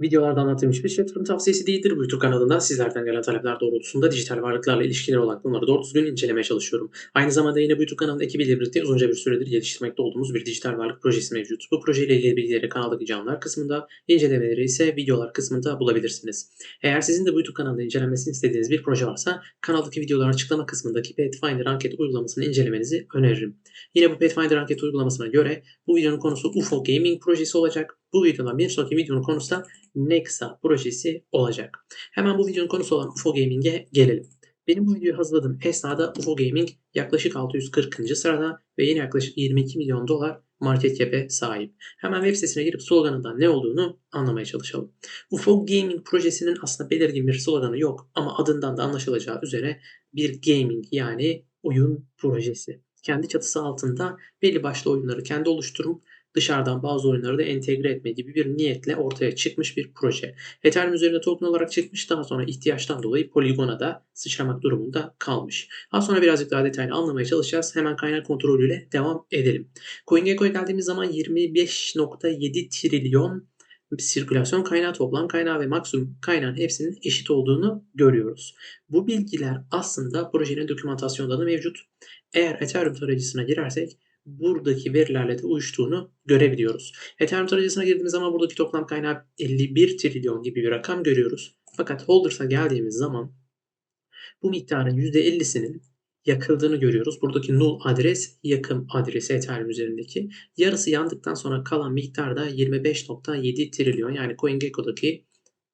Videolarda anlattığım hiçbir şey yatırım tavsiyesi değildir. Bu YouTube kanalında sizlerden gelen talepler doğrultusunda dijital varlıklarla ilişkileri olan konuları doğru düzgün incelemeye çalışıyorum. Aynı zamanda yine bu YouTube kanalının ekibiyle birlikte uzunca bir süredir geliştirmekte olduğumuz bir dijital varlık projesi mevcut. Bu projeyle ilgili bilgileri kanaldaki canlılar kısmında, incelemeleri ise videolar kısmında bulabilirsiniz. Eğer sizin de bu YouTube kanalında incelenmesini istediğiniz bir proje varsa kanaldaki videoların açıklama kısmındaki Pathfinder anket uygulamasını incelemenizi öneririm. Yine bu Pathfinder anket uygulamasına göre bu videonun konusu UFO Gaming projesi olacak. Bu videodan bir sonraki videonun konusu da Nexa projesi olacak. Hemen bu videonun konusu olan UFO Gaming'e gelelim. Benim bu videoyu hazırladığım esnada UFO Gaming yaklaşık 640. sırada ve yine yaklaşık 22 milyon dolar market cap'e sahip. Hemen web sitesine girip sloganından ne olduğunu anlamaya çalışalım. UFO Gaming projesinin aslında belirgin bir sloganı yok ama adından da anlaşılacağı üzere bir gaming yani oyun projesi. Kendi çatısı altında belli başlı oyunları kendi oluşturup dışarıdan bazı oyunları da entegre etme gibi bir niyetle ortaya çıkmış bir proje. Ethereum üzerinde token olarak çıkmış daha sonra ihtiyaçtan dolayı Polygon'a da sıçramak durumunda kalmış. Az sonra birazcık daha detaylı anlamaya çalışacağız. Hemen kaynak kontrolüyle devam edelim. CoinGecko'ya geldiğimiz zaman 25.7 trilyon sirkülasyon kaynağı, toplam kaynağı ve maksimum kaynağın hepsinin eşit olduğunu görüyoruz. Bu bilgiler aslında projenin dokümantasyonunda da mevcut. Eğer Ethereum tarayıcısına girersek buradaki verilerle de uyuştuğunu görebiliyoruz. Ethereum tarayıcısına girdiğimiz zaman buradaki toplam kaynağı 51 trilyon gibi bir rakam görüyoruz. Fakat Holders'a geldiğimiz zaman bu miktarın %50'sinin yakıldığını görüyoruz. Buradaki null adres yakım adresi Ethereum üzerindeki. Yarısı yandıktan sonra kalan miktar da 25.7 trilyon yani CoinGecko'daki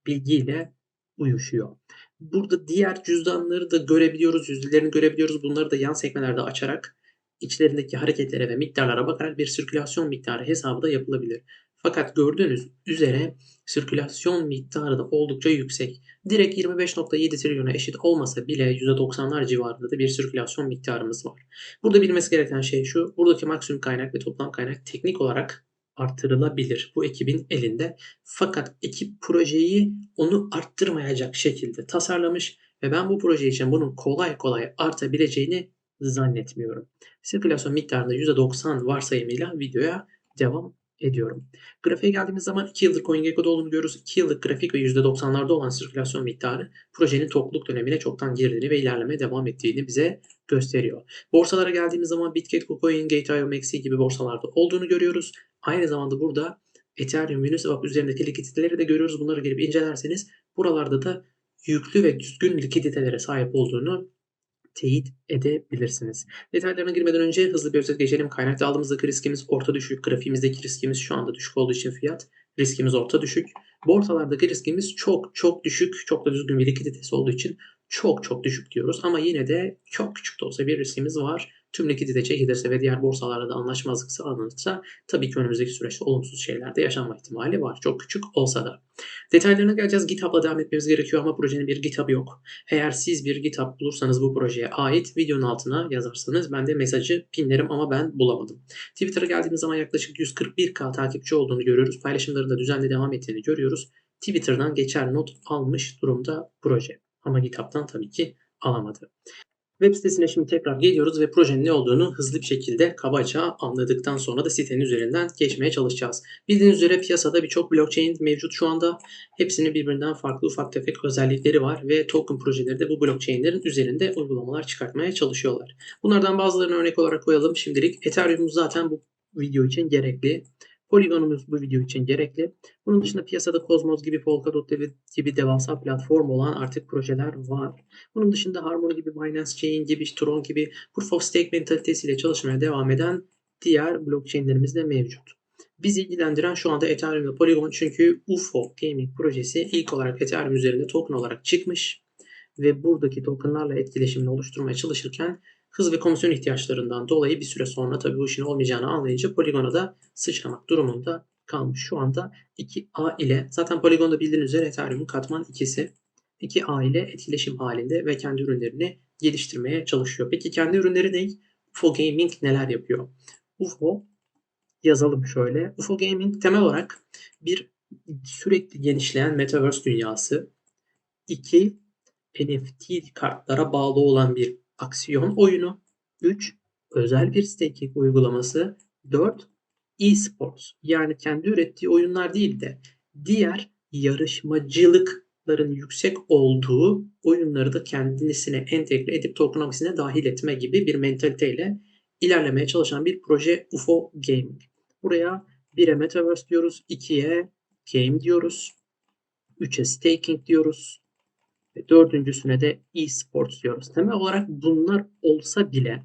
bilgiyle uyuşuyor. Burada diğer cüzdanları da görebiliyoruz, yüzdelerini görebiliyoruz. Bunları da yan sekmelerde açarak içlerindeki hareketlere ve miktarlara bakarak bir sirkülasyon miktarı hesabı da yapılabilir. Fakat gördüğünüz üzere sirkülasyon miktarı da oldukça yüksek. Direkt 25.7 trilyona eşit olmasa bile %90'lar civarında da bir sirkülasyon miktarımız var. Burada bilmesi gereken şey şu. Buradaki maksimum kaynak ve toplam kaynak teknik olarak arttırılabilir bu ekibin elinde. Fakat ekip projeyi onu arttırmayacak şekilde tasarlamış ve ben bu proje için bunun kolay kolay artabileceğini zannetmiyorum. Sirkülasyon miktarında %90 varsayımıyla videoya devam ediyorum. Grafiğe geldiğimiz zaman 2 yıldır CoinGecko'da olduğunu görüyoruz. 2 yıllık grafik ve %90'larda olan sirkülasyon miktarı projenin topluluk dönemine çoktan girdiğini ve ilerlemeye devam ettiğini bize gösteriyor. Borsalara geldiğimiz zaman Bitget, KuCoin, Gate.io, Maxi gibi borsalarda olduğunu görüyoruz. Aynı zamanda burada Ethereum, Uniswap üzerindeki likiditeleri de görüyoruz. Bunları gelip incelerseniz buralarda da yüklü ve düzgün likiditelere sahip olduğunu teyit edebilirsiniz. Detaylarına girmeden önce hızlı bir özet geçelim. Kaynakta aldığımızdaki riskimiz orta düşük. Grafiğimizdeki riskimiz şu anda düşük olduğu için fiyat. Riskimiz orta düşük. Borsalardaki riskimiz çok çok düşük. Çok da düzgün bir likiditesi olduğu için çok çok düşük diyoruz. Ama yine de çok küçük de olsa bir riskimiz var tüm likidite çekilirse ve diğer borsalarla da anlaşmazlık sağlanırsa tabii ki önümüzdeki süreçte olumsuz şeyler de yaşanma ihtimali var. Çok küçük olsa da. Detaylarına geleceğiz. GitHub'la devam etmemiz gerekiyor ama projenin bir GitHub yok. Eğer siz bir GitHub bulursanız bu projeye ait videonun altına yazarsanız ben de mesajı pinlerim ama ben bulamadım. Twitter'a geldiğimiz zaman yaklaşık 141k takipçi olduğunu görüyoruz. Paylaşımlarında düzenli devam ettiğini görüyoruz. Twitter'dan geçer not almış durumda proje. Ama GitHub'dan tabii ki alamadı. Web sitesine şimdi tekrar geliyoruz ve projenin ne olduğunu hızlı bir şekilde kabaca anladıktan sonra da sitenin üzerinden geçmeye çalışacağız. Bildiğiniz üzere piyasada birçok blockchain mevcut şu anda. Hepsinin birbirinden farklı ufak tefek özellikleri var ve token projeleri de bu blockchainlerin üzerinde uygulamalar çıkartmaya çalışıyorlar. Bunlardan bazılarını örnek olarak koyalım şimdilik. Ethereum zaten bu video için gerekli. Polygon'umuz bu video için gerekli. Bunun dışında piyasada Cosmos gibi, Polkadot gibi devasa platform olan artık projeler var. Bunun dışında Harmony gibi, Binance Chain gibi, Tron gibi Proof of Stake mentalitesiyle çalışmaya devam eden diğer blockchain'lerimiz de mevcut. Bizi ilgilendiren şu anda Ethereum ve Polygon çünkü UFO Gaming projesi ilk olarak Ethereum üzerinde token olarak çıkmış ve buradaki tokenlarla etkileşimini oluşturmaya çalışırken hız ve komisyon ihtiyaçlarından dolayı bir süre sonra tabii bu işin olmayacağını anlayınca Polygon'a da sıçramak durumunda kalmış. Şu anda 2A ile zaten Polygon'da bildiğiniz üzere Ethereum'un katman ikisi 2A ile etkileşim halinde ve kendi ürünlerini geliştirmeye çalışıyor. Peki kendi ürünleri ne? UFO Gaming neler yapıyor? UFO yazalım şöyle. UFO Gaming temel olarak bir sürekli genişleyen Metaverse dünyası. iki NFT kartlara bağlı olan bir aksiyon oyunu. 3. Özel bir staking uygulaması. 4. E-sports yani kendi ürettiği oyunlar değil de diğer yarışmacılıkların yüksek olduğu oyunları da kendisine entegre edip tokenomicsine dahil etme gibi bir mentaliteyle ilerlemeye çalışan bir proje UFO Gaming. Buraya 1'e Metaverse diyoruz, 2'ye Game diyoruz, 3'e Staking diyoruz ve dördüncüsüne de e-sports diyoruz. Temel olarak bunlar olsa bile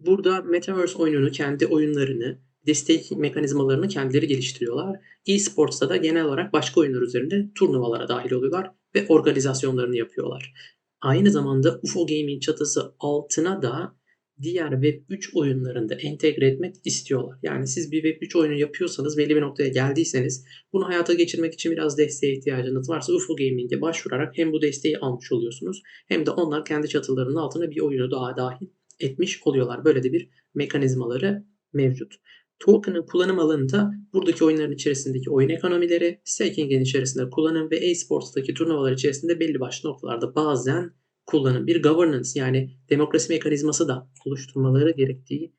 burada Metaverse oyununu, kendi oyunlarını, destek mekanizmalarını kendileri geliştiriyorlar. E-sports'ta da genel olarak başka oyunlar üzerinde turnuvalara dahil oluyorlar ve organizasyonlarını yapıyorlar. Aynı zamanda UFO Gaming çatısı altına da diğer Web3 oyunlarında entegre etmek istiyorlar. Yani siz bir Web3 oyunu yapıyorsanız belli bir noktaya geldiyseniz bunu hayata geçirmek için biraz desteğe ihtiyacınız varsa UFO Gaming'e başvurarak hem bu desteği almış oluyorsunuz hem de onlar kendi çatılarının altına bir oyunu daha dahil etmiş oluyorlar. Böyle de bir mekanizmaları mevcut. Token'ın kullanım alanında buradaki oyunların içerisindeki oyun ekonomileri, staking'in içerisinde kullanım ve e-sports'taki turnuvalar içerisinde belli başlı noktalarda bazen kullanım, bir governance yani demokrasi mekanizması da oluşturmaları gerektiği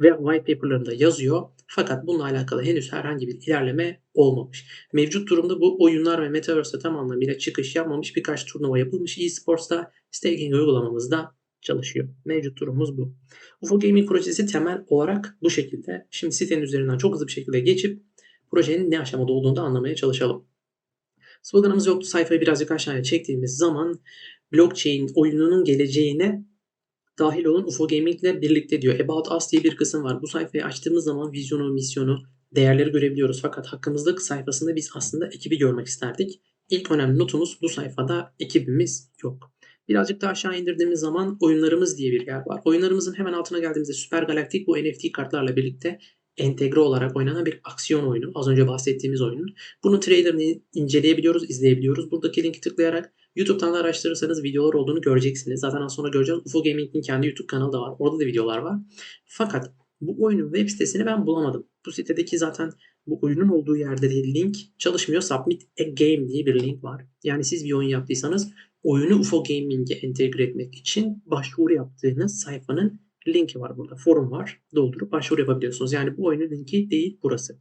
ve white paper'larında yazıyor. Fakat bununla alakalı henüz herhangi bir ilerleme olmamış. Mevcut durumda bu oyunlar ve Metaverse'de tam anlamıyla çıkış yapmamış birkaç turnuva yapılmış. e-sports'ta staking uygulamamızda çalışıyor. Mevcut durumumuz bu. UFO Gaming projesi temel olarak bu şekilde. Şimdi sitenin üzerinden çok hızlı bir şekilde geçip projenin ne aşamada olduğunu da anlamaya çalışalım. Sloganımız yoktu. Sayfayı birazcık aşağıya çektiğimiz zaman blockchain oyununun geleceğine dahil olun UFO Gaming ile birlikte diyor. About Us diye bir kısım var. Bu sayfayı açtığımız zaman vizyonu, misyonu, değerleri görebiliyoruz. Fakat hakkımızdaki sayfasında biz aslında ekibi görmek isterdik. İlk önemli notumuz bu sayfada ekibimiz yok. Birazcık daha aşağı indirdiğimiz zaman oyunlarımız diye bir yer var. Oyunlarımızın hemen altına geldiğimizde Süper Galaktik bu NFT kartlarla birlikte entegre olarak oynanan bir aksiyon oyunu. Az önce bahsettiğimiz oyunun. Bunun trailerını inceleyebiliyoruz, izleyebiliyoruz. Buradaki linki tıklayarak YouTube'dan da araştırırsanız videolar olduğunu göreceksiniz. Zaten az sonra göreceğiz. UFO Gaming'in kendi YouTube kanalı da var. Orada da videolar var. Fakat bu oyunun web sitesini ben bulamadım. Bu sitedeki zaten bu oyunun olduğu yerde de link çalışmıyor. Submit a game diye bir link var. Yani siz bir oyun yaptıysanız oyunu UFO Gaming'e entegre etmek için başvuru yaptığınız sayfanın linki var burada. Forum var. Doldurup başvuru yapabiliyorsunuz. Yani bu oyunun linki değil burası.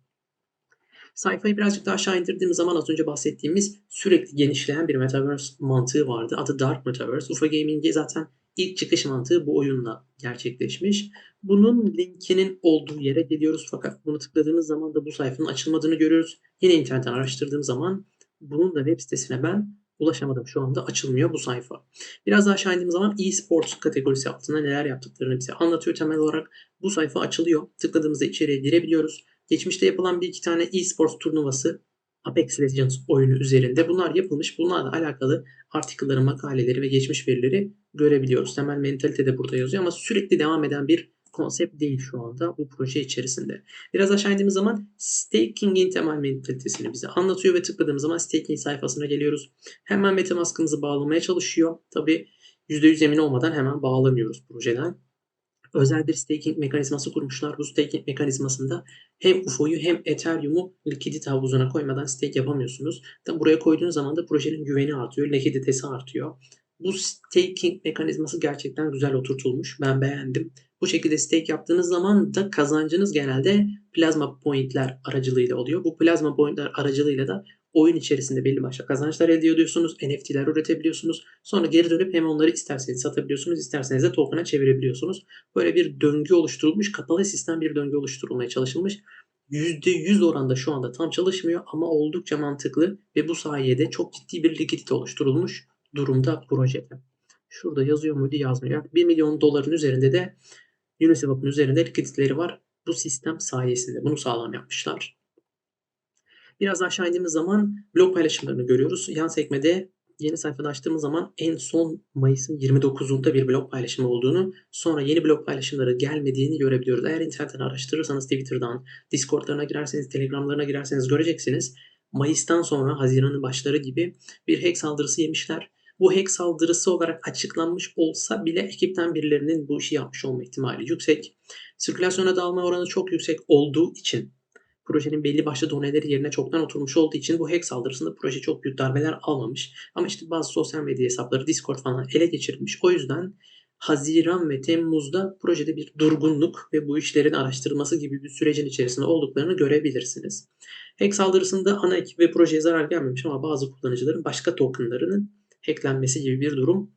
Sayfayı birazcık daha aşağı indirdiğimiz zaman az önce bahsettiğimiz sürekli genişleyen bir Metaverse mantığı vardı. Adı Dark Metaverse. UFO Gaming'e zaten ilk çıkış mantığı bu oyunla gerçekleşmiş. Bunun linkinin olduğu yere geliyoruz fakat bunu tıkladığımız zaman da bu sayfanın açılmadığını görüyoruz. Yine internetten araştırdığım zaman bunun da web sitesine ben ulaşamadım. Şu anda açılmıyor bu sayfa. Biraz daha aşağı indiğim zaman e-sports kategorisi altında neler yaptıklarını bize anlatıyor. Temel olarak bu sayfa açılıyor. Tıkladığımızda içeriye girebiliyoruz. Geçmişte yapılan bir iki tane e-sports turnuvası Apex Legends oyunu üzerinde bunlar yapılmış. Bunlarla alakalı artikılları, makaleleri ve geçmiş verileri görebiliyoruz. Temel mentalite de burada yazıyor ama sürekli devam eden bir konsept değil şu anda bu proje içerisinde. Biraz aşağı indiğimiz zaman staking'in temel mentalitesini bize anlatıyor ve tıkladığımız zaman staking sayfasına geliyoruz. Hemen Metamask'ımızı bağlamaya çalışıyor. Tabi %100 emin olmadan hemen bağlamıyoruz projeden. Özel bir staking mekanizması kurmuşlar. Bu staking mekanizmasında hem UFO'yu hem Ethereum'u likidite havuzuna koymadan stake yapamıyorsunuz. Tabi buraya koyduğunuz zaman da projenin güveni artıyor, likiditesi artıyor. Bu staking mekanizması gerçekten güzel oturtulmuş. Ben beğendim. Bu şekilde stake yaptığınız zaman da kazancınız genelde plazma pointler aracılığıyla oluyor. Bu plazma pointler aracılığıyla da oyun içerisinde belli başlı kazançlar elde ediyorsunuz. NFT'ler üretebiliyorsunuz. Sonra geri dönüp hem onları isterseniz satabiliyorsunuz, isterseniz de token'a çevirebiliyorsunuz. Böyle bir döngü oluşturulmuş, kapalı sistem bir döngü oluşturulmaya çalışılmış. %100 oranda şu anda tam çalışmıyor ama oldukça mantıklı ve bu sayede çok ciddi bir likidite oluşturulmuş durumda projede. Şurada yazıyor muydu yazmıyor. 1 milyon doların üzerinde de Uniswap'ın üzerinde likiditeleri var. Bu sistem sayesinde bunu sağlam yapmışlar. Biraz aşağı indiğimiz zaman blog paylaşımlarını görüyoruz. Yan sekmede yeni sayfada açtığımız zaman en son Mayıs'ın 29'unda bir blog paylaşımı olduğunu, sonra yeni blog paylaşımları gelmediğini görebiliyoruz. Eğer internetten araştırırsanız Twitter'dan, Discord'larına girerseniz, Telegram'larına girerseniz göreceksiniz. Mayıs'tan sonra Haziran'ın başları gibi bir hack saldırısı yemişler bu hack saldırısı olarak açıklanmış olsa bile ekipten birilerinin bu işi yapmış olma ihtimali yüksek. Sirkülasyona dalma oranı çok yüksek olduğu için projenin belli başlı doneleri yerine çoktan oturmuş olduğu için bu hack saldırısında proje çok büyük darbeler almamış. Ama işte bazı sosyal medya hesapları Discord falan ele geçirilmiş. O yüzden Haziran ve Temmuz'da projede bir durgunluk ve bu işlerin araştırılması gibi bir sürecin içerisinde olduklarını görebilirsiniz. Hack saldırısında ana ekip ve projeye zarar gelmemiş ama bazı kullanıcıların başka tokenlarının hacklenmesi gibi bir durum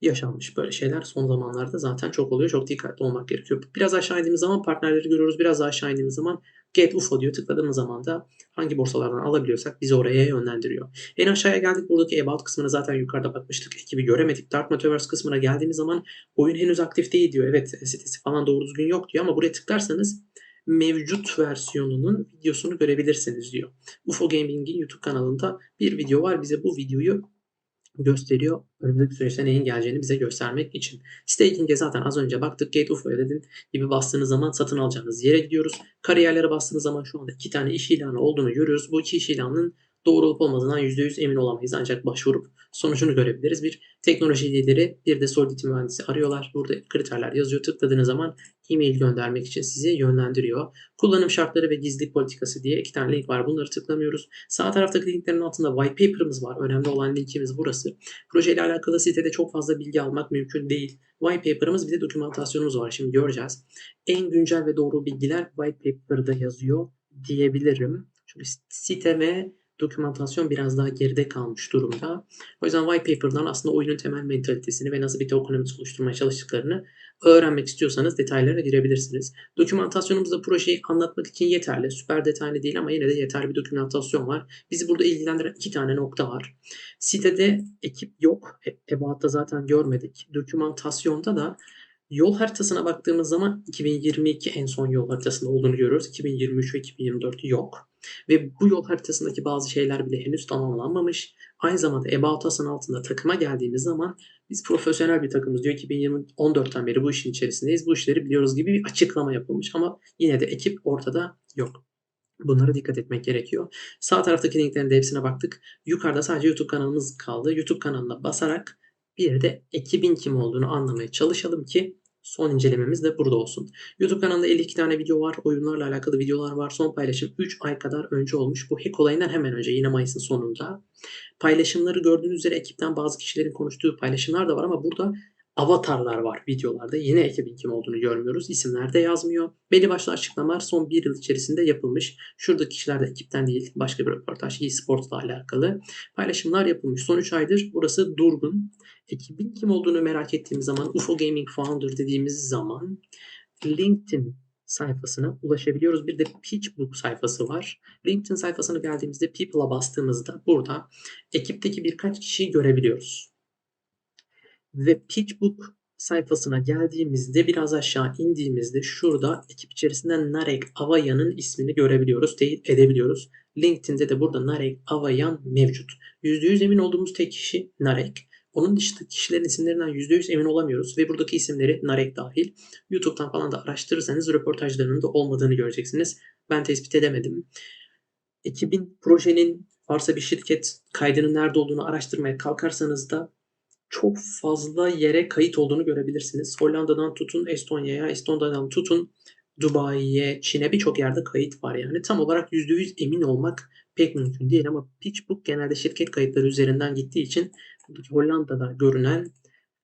yaşanmış. Böyle şeyler son zamanlarda zaten çok oluyor. Çok dikkatli olmak gerekiyor. Biraz aşağı indiğimiz zaman partnerleri görüyoruz. Biraz aşağı indiğimiz zaman Get UFO diyor. Tıkladığımız zaman da hangi borsalardan alabiliyorsak bizi oraya yönlendiriyor. En aşağıya geldik. Buradaki About kısmına zaten yukarıda bakmıştık. Ekibi göremedik. Dark Metaverse kısmına geldiğimiz zaman oyun henüz aktif değil diyor. Evet sitesi falan doğru düzgün yok diyor ama buraya tıklarsanız mevcut versiyonunun videosunu görebilirsiniz diyor. UFO Gaming'in YouTube kanalında bir video var. Bize bu videoyu gösteriyor. Önümüzdeki süreçte neyin geleceğini bize göstermek için. Staking'e zaten az önce baktık. Gate UFO'ya dedim gibi bastığınız zaman satın alacağınız yere gidiyoruz. Kariyerlere bastığınız zaman şu anda iki tane iş ilanı olduğunu görüyoruz. Bu iki iş ilanının doğru olup olmadığından %100 emin olamayız. Ancak başvurup sonucunu görebiliriz. Bir teknoloji lideri bir de Solidity mühendisi arıyorlar. Burada kriterler yazıyor. Tıkladığınız zaman e-mail göndermek için sizi yönlendiriyor. Kullanım şartları ve gizlilik politikası diye iki tane link var. Bunları tıklamıyoruz. Sağ taraftaki linklerin altında white paper'ımız var. Önemli olan linkimiz burası. Projeyle alakalı sitede çok fazla bilgi almak mümkün değil. White paper'ımız bir de dokümantasyonumuz var. Şimdi göreceğiz. En güncel ve doğru bilgiler white paper'da yazıyor diyebilirim. Çünkü site ve dokümantasyon biraz daha geride kalmış durumda. O yüzden white paper'dan aslında oyunun temel mentalitesini ve nasıl bir tokenomics oluşturmaya çalıştıklarını öğrenmek istiyorsanız detaylara girebilirsiniz. Dokümantasyonumuzda projeyi anlatmak için yeterli. Süper detaylı değil ama yine de yeterli bir dokümantasyon var. Bizi burada ilgilendiren iki tane nokta var. Sitede ekip yok. E, zaten görmedik. Dokümantasyonda da Yol haritasına baktığımız zaman 2022 en son yol haritasında olduğunu görüyoruz. 2023 ve 2024 yok. Ve bu yol haritasındaki bazı şeyler bile henüz tamamlanmamış. Aynı zamanda About Us'ın altında takıma geldiğimiz zaman biz profesyonel bir takımız diyor. 2014'ten beri bu işin içerisindeyiz. Bu işleri biliyoruz gibi bir açıklama yapılmış. Ama yine de ekip ortada yok. Bunlara dikkat etmek gerekiyor. Sağ taraftaki linklerin de hepsine baktık. Yukarıda sadece YouTube kanalımız kaldı. YouTube kanalına basarak bir de ekibin kim olduğunu anlamaya çalışalım ki son incelememiz de burada olsun. YouTube kanalında 52 tane video var. Oyunlarla alakalı videolar var. Son paylaşım 3 ay kadar önce olmuş. Bu hack olayından hemen önce yine Mayıs'ın sonunda. Paylaşımları gördüğünüz üzere ekipten bazı kişilerin konuştuğu paylaşımlar da var ama burada avatarlar var videolarda. Yine ekibin kim olduğunu görmüyoruz. İsimler de yazmıyor. Belli başlı açıklamalar son bir yıl içerisinde yapılmış. Şuradaki kişiler de ekipten değil başka bir röportaj e-sportsla alakalı paylaşımlar yapılmış. Son 3 aydır burası durgun. Ekibin kim olduğunu merak ettiğimiz zaman UFO Gaming Founder dediğimiz zaman LinkedIn sayfasına ulaşabiliyoruz. Bir de PitchBook sayfası var. LinkedIn sayfasına geldiğimizde People'a bastığımızda burada ekipteki birkaç kişiyi görebiliyoruz. Ve PitchBook sayfasına geldiğimizde biraz aşağı indiğimizde şurada ekip içerisinden Narek Avayan'ın ismini görebiliyoruz, teyit edebiliyoruz. LinkedIn'de de burada Narek Avayan mevcut. %100 emin olduğumuz tek kişi Narek. Onun dışında kişilerin isimlerinden %100 emin olamıyoruz ve buradaki isimleri Narek dahil YouTube'dan falan da araştırırsanız röportajlarının da olmadığını göreceksiniz. Ben tespit edemedim. Ekibin, projenin varsa bir şirket kaydının nerede olduğunu araştırmaya kalkarsanız da çok fazla yere kayıt olduğunu görebilirsiniz. Hollanda'dan tutun Estonya'ya, Estonya'dan tutun Dubai'ye, Çin'e birçok yerde kayıt var yani. Tam olarak %100 emin olmak pek mümkün değil ama PitchBook genelde şirket kayıtları üzerinden gittiği için Hollanda'da görünen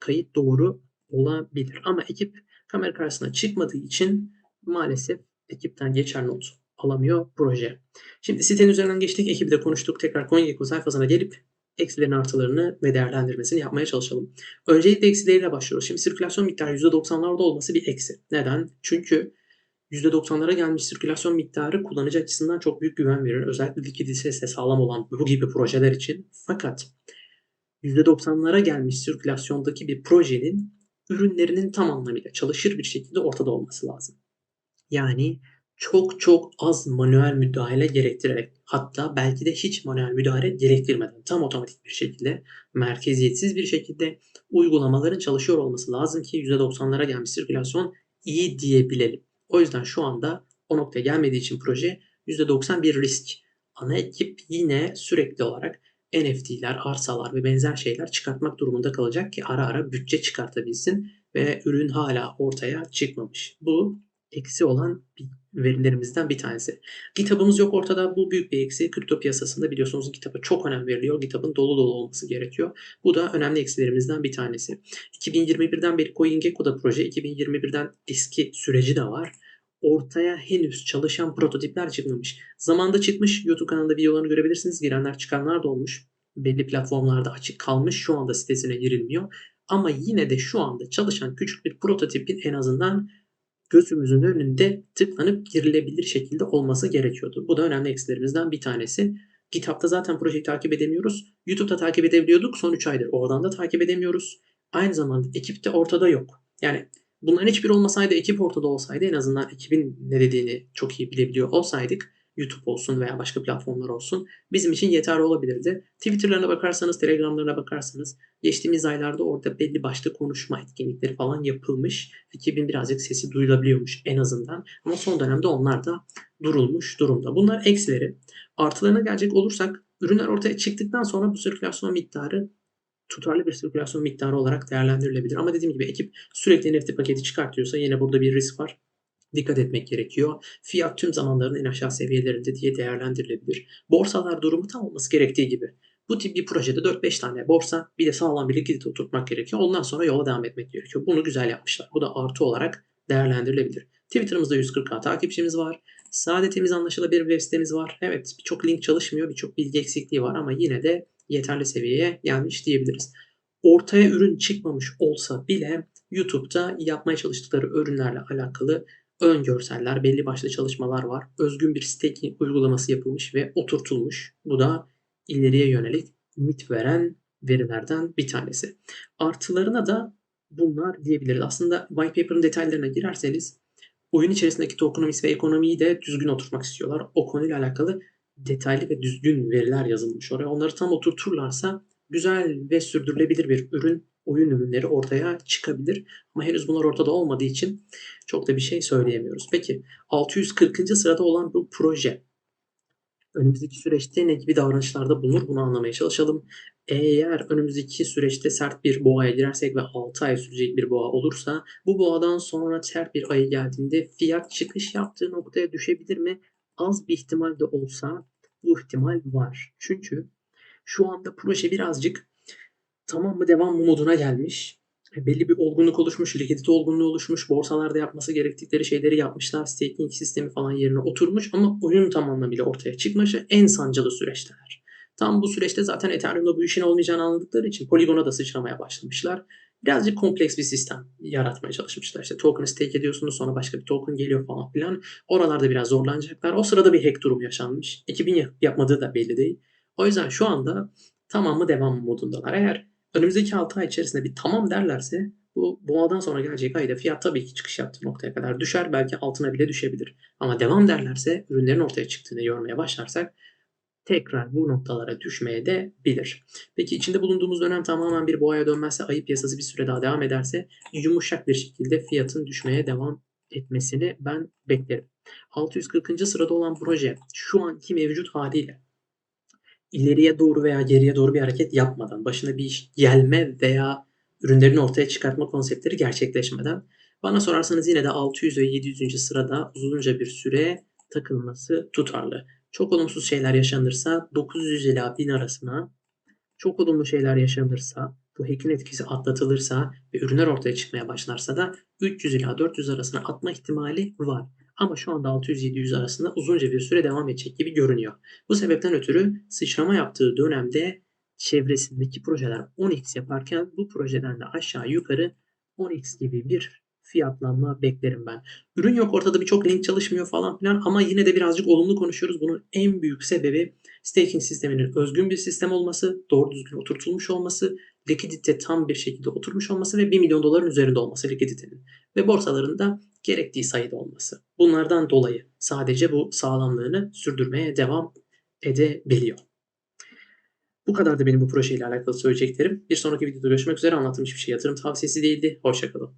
kayıt doğru olabilir. Ama ekip kamera karşısına çıkmadığı için maalesef ekipten geçer not alamıyor proje. Şimdi sitenin üzerinden geçtik. Ekibi de konuştuk. Tekrar CoinGecko sayfasına gelip eksilerin artılarını ve değerlendirmesini yapmaya çalışalım. Öncelikle eksileriyle başlıyoruz. Şimdi sirkülasyon miktarı %90'larda olması bir eksi. Neden? Çünkü %90'lara gelmiş sirkülasyon miktarı kullanıcı açısından çok büyük güven verir. Özellikle likiditesi sağlam olan bu gibi projeler için. Fakat %90'lara gelmiş sirkülasyondaki bir projenin ürünlerinin tam anlamıyla çalışır bir şekilde ortada olması lazım. Yani çok çok az manuel müdahale gerektirerek hatta belki de hiç manuel müdahale gerektirmeden tam otomatik bir şekilde merkeziyetsiz bir şekilde uygulamaların çalışıyor olması lazım ki %90'lara gelmiş sirkülasyon iyi diyebilelim. O yüzden şu anda o noktaya gelmediği için proje %90 bir risk. Ana ekip yine sürekli olarak NFT'ler, arsalar ve benzer şeyler çıkartmak durumunda kalacak ki ara ara bütçe çıkartabilsin ve ürün hala ortaya çıkmamış. Bu eksi olan verilerimizden bir tanesi. GitHub'ımız yok ortada. Bu büyük bir eksi. Kripto piyasasında biliyorsunuz GitHub'a çok önem veriliyor. GitHub'ın dolu dolu olması gerekiyor. Bu da önemli eksilerimizden bir tanesi. 2021'den beri CoinGecko'da proje, 2021'den eski süreci de var. ortaya henüz çalışan prototipler çıkmamış. Zamanda çıkmış. YouTube kanalında videolarını görebilirsiniz. Girenler çıkanlar da olmuş. Belli platformlarda açık kalmış. Şu anda sitesine girilmiyor. Ama yine de şu anda çalışan küçük bir prototipin en azından gözümüzün önünde tıklanıp girilebilir şekilde olması gerekiyordu. Bu da önemli eksilerimizden bir tanesi. GitHub'da zaten projeyi takip edemiyoruz. YouTube'da takip edebiliyorduk. Son 3 aydır oradan da takip edemiyoruz. Aynı zamanda ekip de ortada yok. Yani bunların hiçbiri olmasaydı ekip ortada olsaydı en azından ekibin ne dediğini çok iyi bilebiliyor olsaydık YouTube olsun veya başka platformlar olsun bizim için yeterli olabilirdi. Twitter'larına bakarsanız, Telegram'larına bakarsanız geçtiğimiz aylarda orada belli başlı konuşma etkinlikleri falan yapılmış. Ekibin birazcık sesi duyulabiliyormuş en azından. Ama son dönemde onlar da durulmuş durumda. Bunlar eksileri. Artılarına gelecek olursak ürünler ortaya çıktıktan sonra bu sirkülasyon miktarı tutarlı bir sirkülasyon miktarı olarak değerlendirilebilir. Ama dediğim gibi ekip sürekli NFT paketi çıkartıyorsa yine burada bir risk var dikkat etmek gerekiyor. Fiyat tüm zamanların en aşağı seviyelerinde diye değerlendirilebilir. Borsalar durumu tam olması gerektiği gibi. Bu tip bir projede 4-5 tane borsa bir de sağlam bir likidite oturtmak gerekiyor. Ondan sonra yola devam etmek gerekiyor. Bunu güzel yapmışlar. Bu da artı olarak değerlendirilebilir. Twitter'ımızda 140k takipçimiz var. Sade temiz anlaşılabilir web sitemiz var. Evet birçok link çalışmıyor. Birçok bilgi eksikliği var ama yine de yeterli seviyeye gelmiş diyebiliriz. Ortaya ürün çıkmamış olsa bile YouTube'da yapmaya çalıştıkları ürünlerle alakalı ön görseller, belli başlı çalışmalar var. Özgün bir staking uygulaması yapılmış ve oturtulmuş. Bu da ileriye yönelik ümit veren verilerden bir tanesi. Artılarına da bunlar diyebiliriz. Aslında white paper'ın detaylarına girerseniz oyun içerisindeki tokenomics ve ekonomiyi de düzgün oturtmak istiyorlar. O konuyla alakalı detaylı ve düzgün veriler yazılmış oraya. Onları tam oturturlarsa güzel ve sürdürülebilir bir ürün oyun ürünleri ortaya çıkabilir. Ama henüz bunlar ortada olmadığı için çok da bir şey söyleyemiyoruz. Peki 640. sırada olan bu proje önümüzdeki süreçte ne gibi davranışlarda bulunur bunu anlamaya çalışalım. Eğer önümüzdeki süreçte sert bir boğaya girersek ve 6 ay sürecek bir boğa olursa bu boğadan sonra sert bir ay geldiğinde fiyat çıkış yaptığı noktaya düşebilir mi? Az bir ihtimal de olsa bu ihtimal var. Çünkü şu anda proje birazcık tamam mı devam mı moduna gelmiş. E, belli bir olgunluk oluşmuş, likidite olgunluğu oluşmuş, borsalarda yapması gerektikleri şeyleri yapmışlar, staking sistemi falan yerine oturmuş ama oyun tam anlamıyla ortaya çıkmışı en sancılı süreçteler. Tam bu süreçte zaten Ethereum'da bu işin olmayacağını anladıkları için Polygon'a da sıçramaya başlamışlar. Birazcık kompleks bir sistem yaratmaya çalışmışlar. İşte token'ı stake ediyorsunuz sonra başka bir token geliyor falan filan. Oralarda biraz zorlanacaklar. O sırada bir hack durumu yaşanmış. Ekibin yapmadığı da belli değil. O yüzden şu anda tamamı devam modundalar. Eğer önümüzdeki 6 ay içerisinde bir tamam derlerse bu boğadan sonra gelecek ayda fiyat tabii ki çıkış yaptığı noktaya kadar düşer. Belki altına bile düşebilir. Ama devam derlerse ürünlerin ortaya çıktığını görmeye başlarsak tekrar bu noktalara düşmeye de bilir. Peki içinde bulunduğumuz dönem tamamen bir boğaya dönmezse ayı piyasası bir süre daha devam ederse yumuşak bir şekilde fiyatın düşmeye devam etmesini ben beklerim. 640. sırada olan proje şu anki mevcut haliyle ileriye doğru veya geriye doğru bir hareket yapmadan, başına bir iş gelme veya ürünlerini ortaya çıkartma konseptleri gerçekleşmeden bana sorarsanız yine de 600 ve 700. sırada uzunca bir süre takılması tutarlı. Çok olumsuz şeyler yaşanırsa 900 ila 1000 arasına, çok olumlu şeyler yaşanırsa, bu hack'in etkisi atlatılırsa ve ürünler ortaya çıkmaya başlarsa da 300 ila 400 arasına atma ihtimali var. Ama şu anda 600-700 arasında uzunca bir süre devam edecek gibi görünüyor. Bu sebepten ötürü sıçrama yaptığı dönemde çevresindeki projeler 10x yaparken bu projeden de aşağı yukarı 10x gibi bir fiyatlanma beklerim ben. Ürün yok ortada birçok link çalışmıyor falan filan ama yine de birazcık olumlu konuşuyoruz. Bunun en büyük sebebi staking sisteminin özgün bir sistem olması, doğru düzgün oturtulmuş olması, likidite tam bir şekilde oturmuş olması ve 1 milyon doların üzerinde olması likiditenin. Ve borsalarında gerektiği sayıda olması. Bunlardan dolayı sadece bu sağlamlığını sürdürmeye devam edebiliyor. Bu kadar da benim bu projeyle alakalı söyleyeceklerim. Bir sonraki videoda görüşmek üzere. Anlattığım hiçbir şey yatırım tavsiyesi değildi. Hoşçakalın.